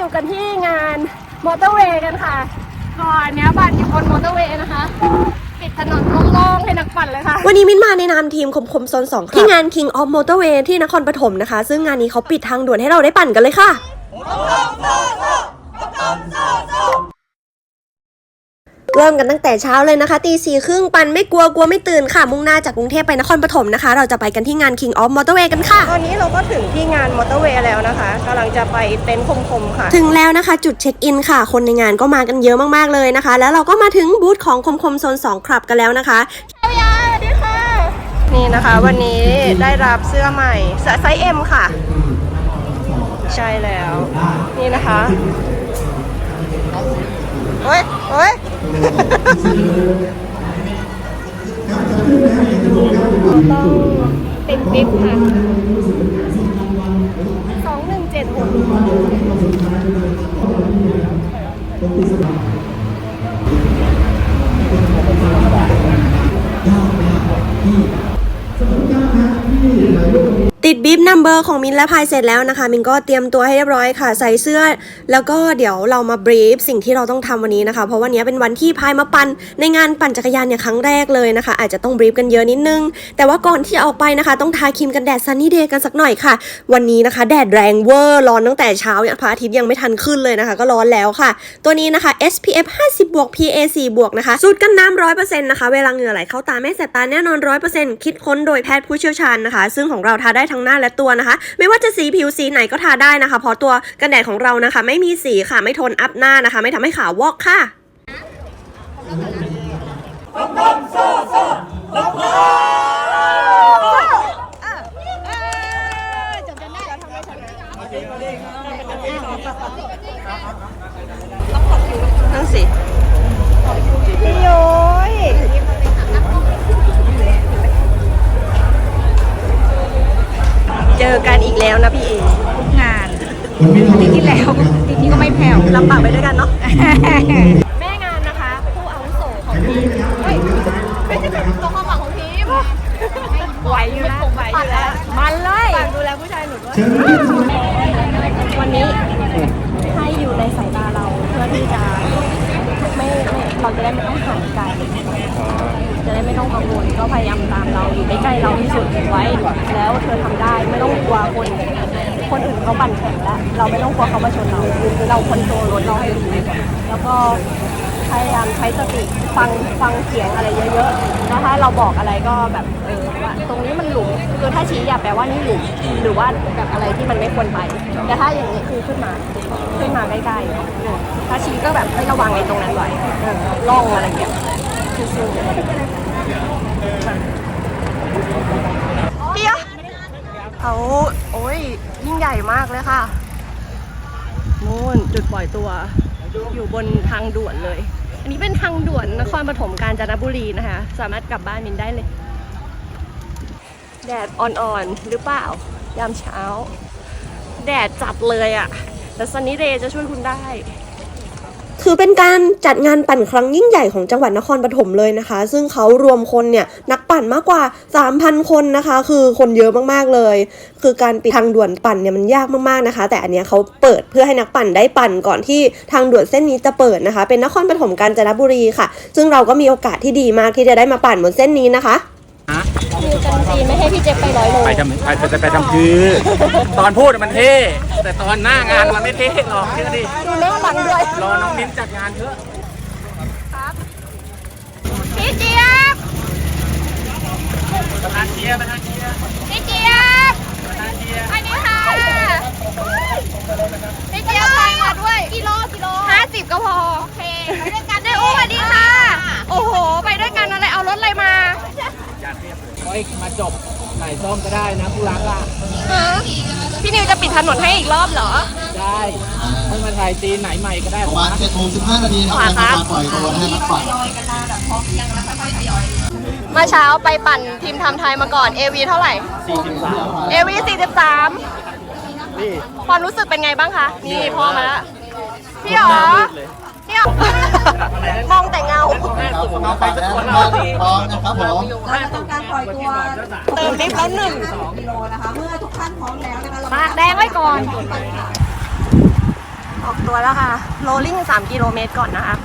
อยู่กันที่งานมอเตอร์เวย์กันค่ะก่อนเนี้ยบัตรอยู่บนมอเตอร์เวย์นะคะปิดถนนโล่งๆให้นักปั่นเลยค่ะ วันนี้มิ้นมาในนามทีมคมคมโซน2ที่งาน King of Motorway ที่นครปฐมนะคะ ซึ่งงานนี้เขาปิดทางด่วนให้เราได้ปั่นกันเลยค่ะ เริ่มกันตั้งแต่เช้าเลยนะคะตีสี่ครึ่งปั่นไม่กลัวกลัวไม่ตื่นค่ะ มุ่งหน้าจากกรุงเทพไปนครปฐมนะคะ เราจะไปกันที่งาน King of Motorway กันค่ะ ตอนนี้เราก็ถึงที่งานมอเตอร์เวย์แล้วนะคะกำลังจะไปเต็นท์คมๆค่ะ ถึงแล้วนะคะ จุดเช็คอินค่ะ คนในงานก็มากันเยอะมากๆเลยนะคะ แล้วเราก็มาถึงบูธของคมคมโซน2ครับกันแล้วนะคะนี่นะคะวันนี้ได้รับเสื้อใหม่ไซส์ M ค่ะ ใช่แล้ว นี่นะคะโอ้ยโอ้ย ต้องติดปิ๊บค่ะสองหนึ่งเจ็ดหก ติดบีบนัมเบอร์ของมินและพายเสร็จแล้วนะคะ มินก็เตรียมตัวให้เรียบร้อยค่ะ ใส่เสื้อ แล้วก็เดี๋ยวเรามาบรีฟสิ่งที่เราต้องทำวันนี้นะคะ เพราะวันนี้เป็นวันที่พายมาปั่นในงานปั่นจักรยานเนี่ยครั้งแรกเลยนะคะ อาจจะต้องบรีฟกันเยอะนิดนึง แต่ว่าก่อนที่จะออกไปนะคะ ต้องทาครีมกันแดดซันนี่เดย์กันสักหน่อยค่ะ วันนี้นะคะ แดดแรงเวอร์ร้อนตั้งแต่เช้าอย่างพระอาทิตย์ยังไม่ทันขึ้นเลยนะคะ ก็ร้อนแล้วค่ะ ตัวนี้นะคะ SPF 50บวก PA 4บวกนะคะสูตรกันน้ำร้อยเปอร์เซ็นต์นะคะเวลาเหงื่อไหลเข้าตาไม่แสบตาแน่นอนร้อยเปอร์เซ็นต์คิดค้นโดยแพทย์ผู้เชี่ยวชาญนะคะ ซึ่งของเราทาได้ทั้งหน้าและตัวนะคะ ไม่ว่าจะสีผิวสีไหนก็ทาได้นะคะ เพราะตัวกันแดดของเรานะคะ ไม่มีสีค่ะไม่ทนอัพหน้านะคะ ไม่ทำให้ขาววอกค่ะ ไม่ใช่เป็นตัวความหวังของทีมไหวอยู่แล้วไหวอยู่แล้ว มันเลยฝากดูแลผู้ชายหนูด้วยวันนี้ให้อยู่ในสายตาเราเพื่อที่จะไม่ไม่เราจะได้ไม่ต้องห่างไกลจะได้ไม่ต้องกังวลก็พยายามตามเราอยู่ใกล้ๆเราที่สุดไว้ แล้วเธอทำได้ไม่ต้องกลัวคนคนอื่นเขาปั่นแข่งแล้วเราไม่ต้องกลัวเขามาชนเราเราคอนโทรลรถเราให้ดีแล้วก็ พยายามใช้สติฟังฟังเสียงอะไรเยอะๆแล้วถ้าเราบอกอะไรก็แบบเออว่าตรงนี้มันหลุมคือถ้าชี้อย่าแปลว่านี่หลุมหรือว่าแบบอะไรที่มันไม่ควรไป แต่ถ้าอย่างนี้คือขึ้นมาขึ้นมาใกล้ๆถ้าชี้ก็แบบให้ระวังไอ้ตรงนั้นไว้ล่องอะไรเงี้ยสู้ๆเดียวเขาโอ้ยยิ่งใหญ่มากเลยค่ะนู่นจุดปล่อยตัว อยู่บนทางด่วนเลย อันนี้เป็นทางด่วนนครปฐมกาญจนบุรีนะคะ สามารถกลับบ้านมินได้เลย แดดอ่อนๆหรือเปล่า ยามเช้า แดดจัดเลยอะ่ะ แต่ซันนี่เดย์จะช่วยคุณได้ถือเป็นการจัดงานปั่นครั้งยิ่งใหญ่ของจังหวัดนครปฐมเลยนะคะ ซึ่งเขารวมคนเนี่ยนัก ปั่นมากกว่า 3,000 คนนะคะ คือคนเยอะมากๆเลย คือการปิดทางด่วนปั่นเนี่ยมันยากมากๆนะคะ แต่อันเนี้ยเขาเปิดเพื่อให้นักปั่นได้ปั่นก่อนที่ทางด่วนเส้นนี้จะเปิดนะคะ เป็นนครปฐมกาญจนบุรีค่ะ ซึ่งเราก็มีโอกาสที่ดีมากที่จะได้มาปั่นบนเส้นนี้นะคะคือกันจีนไม่ให้พี่เจ๊ไปร้อยโลไปทำไปไปไปทำคือ ตอนพูดมันเท่แต่ตอนหน้างานมันไม่เท่หรอกเชื่อดิดูหน้าหลังด้วยรอน้องมิ้นจัดงานเถอะพี่เจี๊ยบ ประธานเชียร์ประธานเชียร์พี่เจี๊ยบประธานเชียร์อันนี้ค่ะพี่เจี๊ยบไปมาด้วยกิโลกิโลห้าสิบก็พอโอเคไปด้วยกันได้โอ้สวัสดีค่ะ โอ้โห ไปด้วยกันอะไรเอารถอะไรมาเฮ้ยมาจบไหนส้มก็ได้นะผู้รักอะพี่นิวจะปิดถนนให้อีกรอบเหรอ ได้ให้มาถ่ายซีนไหนใหม่ก็ได้ประมาณ7โมง15นาทีครับขวาเป็นครับการปล่อยตัวให้นักปั่น เมื่อเช้าไปปั่นทีมทำไทยมาก่อน AV เท่าไหร่ 43 AV 43นี่ความรู้สึกเป็นไงบ้างคะ นี่พ่อมาแล้วพี่หรอพี่หรอมองแต่เงาน้องไปแล้วนะครับพร้อมนะครับผมเราจะทำการปล่อยตัวเติมลิฟต์แล้วหนึ่งกิโลนะคะ เมื่อทุกท่านพร้อมแล้วนะคะเราปากแดงไว้ก่อนโอเคตัวแล้วค่ะ โรลลิ่ง 3 กิโลเมตรก่อนนะคะ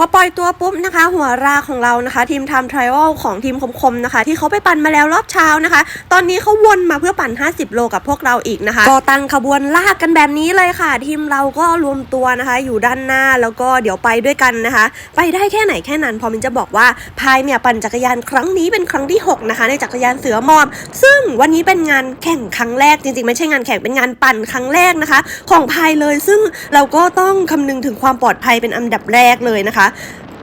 พอปล่อยตัวปุ๊บนะคะ หัวราของเรานะคะ ทีมทำทริอัลของทีมคมๆนะคะ ที่เขาไปปั่นมาแล้วรอบเช้านะคะ ตอนนี้เขาวนมาเพื่อปั่น 50 โลกับพวกเราอีกนะคะ ก็ตั้งขบวนลากกันแบบนี้เลยค่ะ ทีมเราก็รวมตัวนะคะ อยู่ด้านหน้าแล้วก็เดี๋ยวไปด้วยกันนะคะ ไปได้แค่ไหนแค่นั้น พอมินจะบอกว่าพายเนี่ยปั่นจักรยานครั้งนี้เป็นครั้งที่ 6 นะคะ ในจักรยานเสือมอม ซึ่งวันนี้เป็นงานแข่งครั้งแรกจริงๆไม่ใช่งานแข่งเป็นงานปั่นครั้งแรกนะคะ ของพายเลย ซึ่งเราก็ต้องคำนึงถึงความปลอดภัยเป็นอันดับแรกเลยนะคะ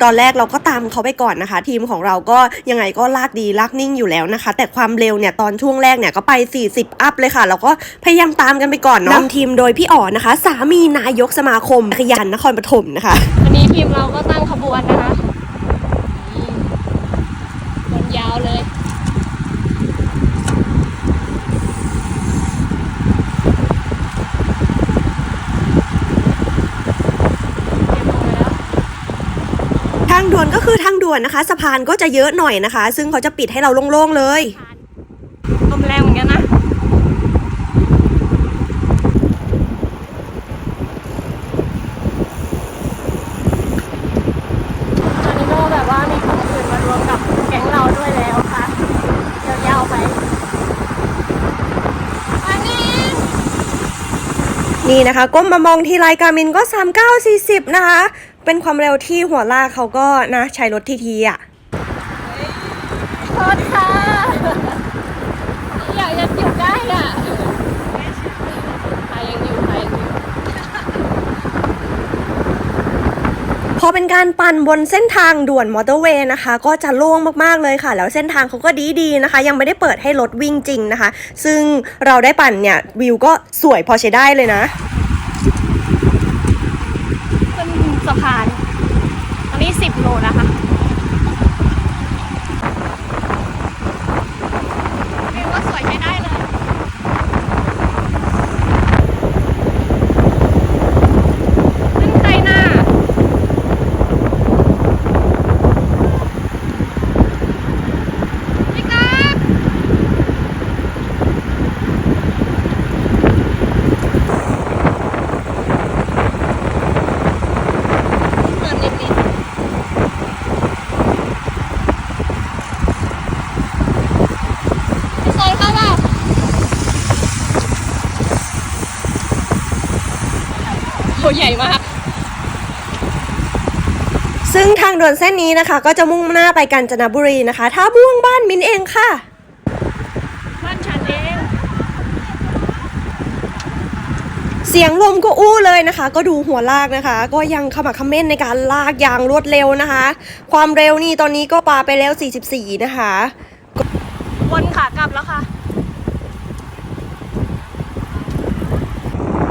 ตอนแรกเราก็ตามเขาไปก่อนนะคะ ทีมของเราก็ยังไงก็ลากดีลากนิ่งอยู่แล้วนะคะ แต่ความเร็วเนี่ยตอนช่วงแรกเนี่ยก็ไป 40 อัพเลยค่ะ เราก็พยายามตามกันไปก่อนเนาะนำทีมโดยพี่อ๋อนะคะ สามีนายกสมาคมขยันนครปฐมนะคะ วันนี้ทีมเราก็ตั้งขบวนนะคะวนยาวเลย ทางด่วนก็คือทางด่วนนะคะ สะพานก็จะเยอะหน่อยนะคะ ซึ่งเขาจะปิดให้เราโล่งๆเลยลมแรงเหมือนกันนะตอนนี้ก็แบบว่ามีคนอื่นมารวมกับแก๊งเราด้วยแล้วค่ะยาวๆไปอันนี้นี่นะคะก้มมามองทีไรการมินก็ 3940 นะคะ เป็นความเร็วที่หัวลากเขาก็นะใช้รถทีทีอะโทษค่ะอยากจะอยู่ใกล้อะใครยังอยู่ใครยังอยู่พอเป็นการปั่นบนเส้นทางด่วนมอเตอร์เวย์นะคะ ก็จะโล่งมากๆเลยค่ะ แล้วเส้นทางเขาก็ดีๆนะคะ ยังไม่ได้เปิดให้รถวิ่งจริงนะคะ ซึ่งเราได้ปั่นเนี่ยวิวก็สวยพอใช้ได้เลยนะ ขึ้น สะพานตอนนี้ 10 โลนะคะวิวก็สวยใช้ได้เลย ขึ้นใครหน้า พี่กั๊กเงินนิดนิดพี่โซนเข้าเปล่าโหให ญ่มากซึ่งทางด่วนเส้นนี้นะคะ ก็จะมุ่งหน้าไปกาญจนบุรีนะคะท่าม่วงบ้านมินเองค่ะ บ้านฉันเองเสียงลมก็อู้เลยนะคะ ก็ดูหัวลากนะคะ ก็ยังขมักเขม้นในการลากอย่างรวดเร็วนะคะ ความเร็วนี่ตอนนี้ก็ปาไปแล้ว 44 นะคะ วนขากลับแล้วค่ะ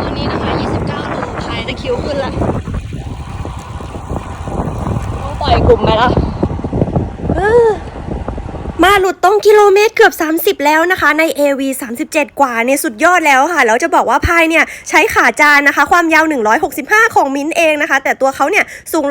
ตอนนี้นะคะ 29 โจะคิวขึ้นละต้องปล่อยกลุ่มไปแล้ว หลุดตรงกิโลเมตรเกือบ 30 แล้วนะคะใน AV 37 กว่าเนี่ยสุดยอดแล้วค่ะแล้วจะบอกว่าพายเนี่ยใช้ขาจานนะคะ ความยาว 165 ของมิ้นเองนะคะ แต่ตัวเขาเนี่ยสูง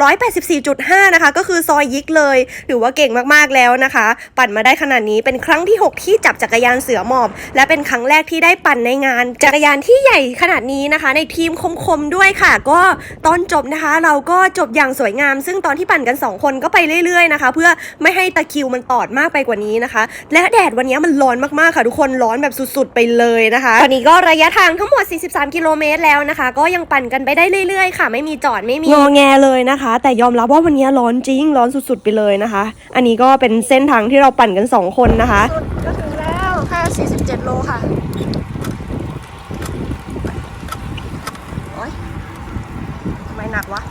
184.5 นะคะ ก็คือซอยยิกเลยถือว่าเก่งมากๆแล้วนะคะ ปั่นมาได้ขนาดนี้เป็นครั้งที่ 6 ที่จับจักรยานเสือหมอบ และเป็นครั้งแรกที่ได้ปั่นในงาน จักรยานที่ใหญ่ขนาดนี้นะคะ ในทีมคมๆด้วยค่ะ ก็ตอนจบนะคะ เราก็จบอย่างสวยงาม ซึ่งตอนที่ปั่นกัน 2 คนก็ไปเรื่อยๆนะคะ เพื่อไม่ให้ตะคิวมันตอดมากไปกว่านี้นะคะ และแดดวันนี้มันร้อนมากๆค่ะทุกคนร้อนแบบสุดๆไปเลยนะคะ ตอนนี้ก็ระยะทางทั้งหมด 43 กิโลเมตรแล้วนะคะ ก็ยังปั่นกันไปได้เรื่อยๆ ค่ะ ไม่มีจอดไม่มีงอแงเลยนะคะ แต่ยอมรับว่าวันนี้ร้อนจริงร้อนสุดๆไปเลยนะคะ อันนี้ก็เป็นเส้นทางที่เราปั่นกัน 2 คนนะคะ ก็ถึงแล้วแค่47 โลค่ะโอ๊ยทำไมหนักวะ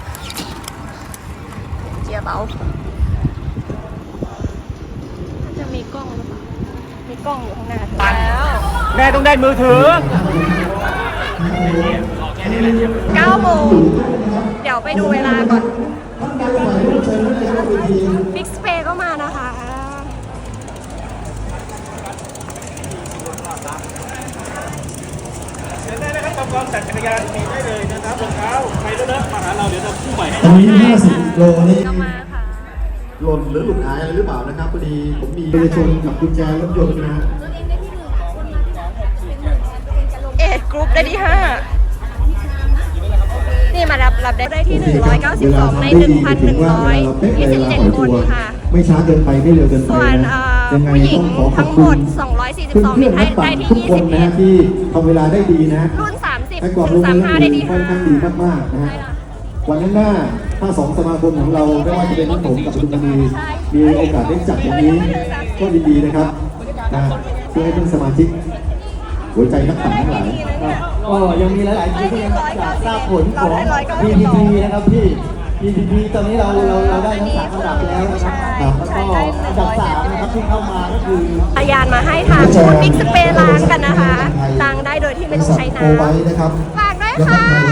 เกียร์เบาจะมี กล้องหรือเปล่ามีกล้องอยู่ข้างหน้าถึงแล้วแม่ต้องได้มือถือ9โมงเดี๋ยวไปดูเวลาก่อน Big Space ก็มานะคะได้นะครับความความจักรยานมีได้เลยนะครับรองเท้าใครเลอะๆมาหาเราเดี๋ยวเราคู่ใหม่ให้ตอนนี้50โลนี่ก็มาค่ะ หล่นหรือหลุดหายอะไรหรือเปล่านะครับพอดีผมมีไปชนกับกุญแจรถยนต์นะฮะเอ็ดกรุ๊ปได้ที่ห้านี่มารับรับได้ได้ที่โอเคครับเวลา192 ในทำได้ดีถึงว่าเวลาเราเป๊ะเวลาปล่อย1,127คตันวค่ะ ไม่ช้าเกินไปไม่เร็วเกินไปส่วนนะเอ่อยังไงผู้หญิต้งองขอขอบทั้งหคุมณดเพื่อน242เพื่มีอนให้นักปั่ได้นที่ทุกคนนะฮะ21ที่ทำเวลาได้ดีนะ รุ่น 30ให้ความถึร่งวมมือ35 ได้ที่ค่อนข้างดีมากๆนะฮะ วันข้างหน้าถ้าสองสมาคมของเราไม่ว่าจะเป็นทั้งผมกับคุณมณีมีโอกาสได้จัดอย่างนี้ก็ยินดีนะครับนะเพื่อให้เพื่อนสมาชิกหัวใจนักปั่นทั้งหลายก็ยังมีหลายๆทีมที่ยังอยากทราบผลของ PPP นะครับพี่ PPP ตอนนี้เราเราเราได้ทั้งสามอันดับแล้วนะครับแล้วก็อันดับสามนะครับที่เข้ามาก็คือพยานมาให้ทางชุดบิ๊กสเปรย์ล้างกันนะคะล้างได้โดยที่ไม่ต้องใช้น้โอไว้นะครับำฝากด้วยแล้วก็ค่ะไทยทีวี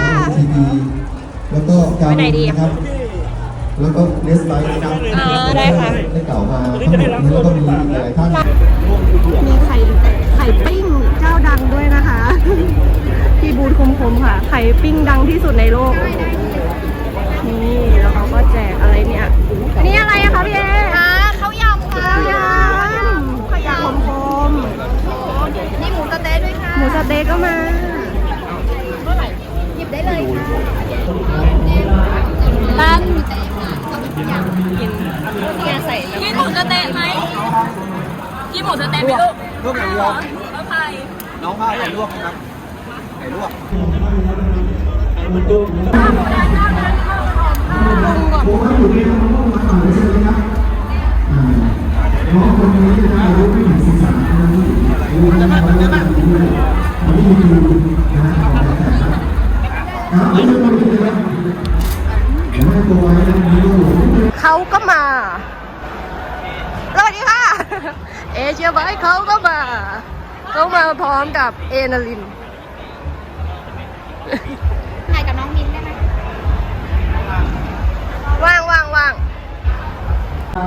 แล้วก็การไปไหนดีนะครับแล้วก็เลสไลท์นะครับอ๋อได้ค่ะ ได้กล่าวมาทั้งหมดนี้แล้วก็มีอีกหลายท่าน มีไข่ไข่ปิ้งเจ้าดังด้วยนะคะ ที่บูธคมคมๆค่ะ ไข่ปิ้งดังที่สุดในโลก นี่แล้วเขาก็แจกอะไรเนี่ยอันนี้อะไรอะคะพี่เออ่าข้าวยำค่ะข้าวยำข้าวยำคมคมนี่หมูสะเต๊ะด้วยค่ะๆหมูสะเต๊กก็มา ค่ะเนี่ยใส่น้ำกินหมูสะเต๊ะไหมกินหมูสะเต๊ะไหมลูกลวกอย่างเดียวแล้วใครน้องข้าวไข่ลวกนะครับไข่ลวกน้องคนนี้นะครับอายุไม่ถึงสิบสามนะอายุไม่ถึงสิบสามปีไม่มีนะครับครับไม่ต้องมาเลยครับเดี๋ยวให้ตัวไว้นะมีลูก เขาก็มาสวัสดีค่ะ เอเชียไบค์เขาก็มา เขามาพ ร้อมกับเอนาลิน ถ่ายกับน้องมิ้นได้ไหมว่างว่างว่าง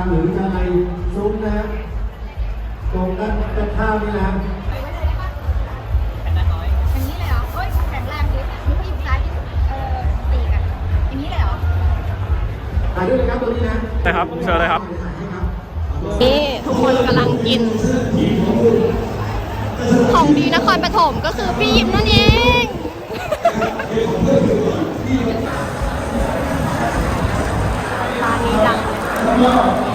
หรือจะในซุ้มนะครับตรงด้านด้านข้าวนี่นะครับอย่างนี้เลยเหรอเฮ้ยแข็งแรงดินี่เขาอยู่ซ้ายที่เออตีกันอย่างนี้เลยเหรอถ่ายด้วยนะครับตัวนี้นะนะครับเชิญเลยครับ นี่ทุกคนกำลังกิน ของดีนครปฐมก็คือพี่ยิมนั่นเอง ร้านนี้ดังเลย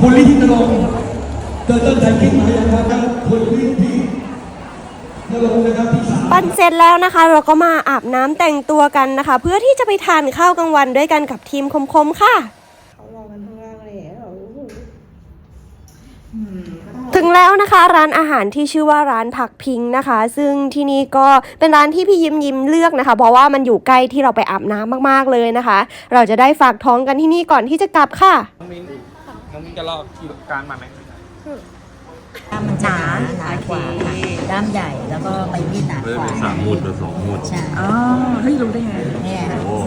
คุณลิธินรงค์เกิดต้นใจคิดมาอย่างไรครับคุณลิธินรงค์นะครับที่สามปั่นเสร็จแล้วนะคะ เราก็มาอาบน้ำแต่งตัวกันนะคะ เพื่อที่จะไปทานข้าวกลางวันด้วยกันกับทีมคมๆค่ะถึงแล้วนะคะร้านอาหารที่ชื่อว่าร้านผักพิงนะคะ ซึ่งที่นี่ก็เป็นร้านที่พี่ยิ้มยิ้มเลือกนะคะ เพราะว่ามันอยู่ใกล้ที่เราไปอาบน้ำมากๆเลยนะคะ เราจะได้ฝากท้องกันที่นี่ก่อนที่จะกลับค่ะ น้องมิ้นน้องมิ้นจะรอคิวการมาไหมด้ามมันจะหนาหนากว่าค่ะด้ามใหญ่แล้วก็ใบมีดหนากว่าสามหมุดหรือสองหมุด ใช่อ๋อเฮ้ยรู้ได้ไง เนี่ย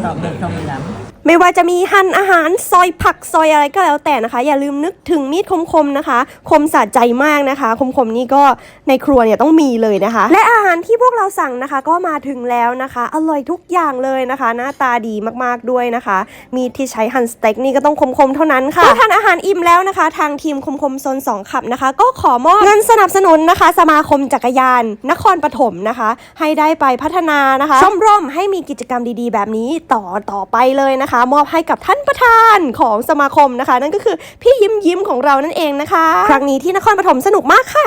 ดอกเด็กทองเหลือง ไม่ว่าจะมีหั่นอาหารซอยผักซอยอะไรก็แล้วแต่นะคะ อย่าลืมนึกถึงมีดคมๆนะคะ คมสะใจมากนะคะ คมๆนี่ก็ในครัวเนี่ยต้องมีเลยนะคะ และอาหารที่พวกเราสั่งนะคะ ก็มาถึงแล้วนะคะ อร่อยทุกอย่างเลยนะคะ หน้าตาดีมากๆด้วยนะคะ มีดที่ใช้หั่นสเต็กนี่ก็ต้องคมๆเท่านั้นค่ะเมื่อทานอาหารอิ่มแล้วนะคะ ทางทีมคมๆโซน2ขับนะคะ ก็ขอมอบเงินสนับสนุนนะคะ สมาคมจักรยาน นครปฐมนะคะ ให้ได้ไปพัฒนานะคะชมรมให้มีกิจกรรมดีๆ แบบนี้ต่อต่อไปเลยนะคะนะคะ มอบให้กับท่านประธานของสมาคมนะคะ นั่นก็คือพี่ยิ้มยิ้มของเรานั่นเองนะคะ ครั้งนี้ที่นครปฐมสนุกมากค่ะ